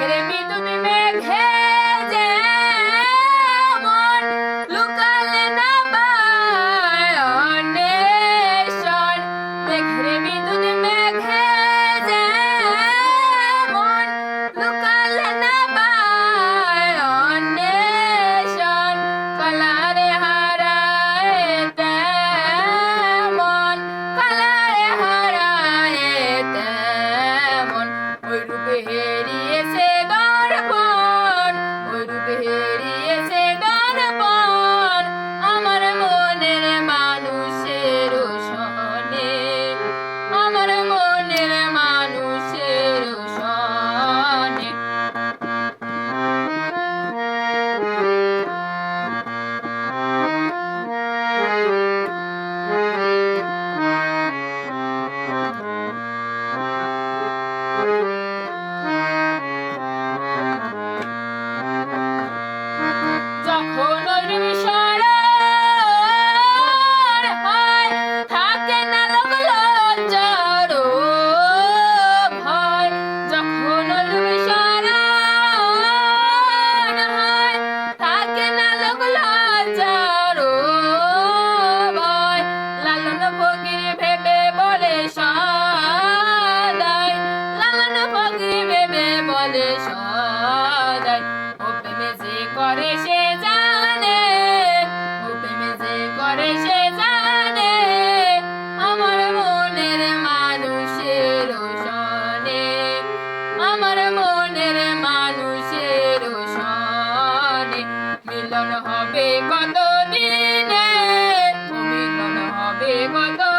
Queremito me mega rei. করে সে করে সে আমার মনের মানুষের আমার মনের মানুষের হবে কত দিনে মিলন হবে কত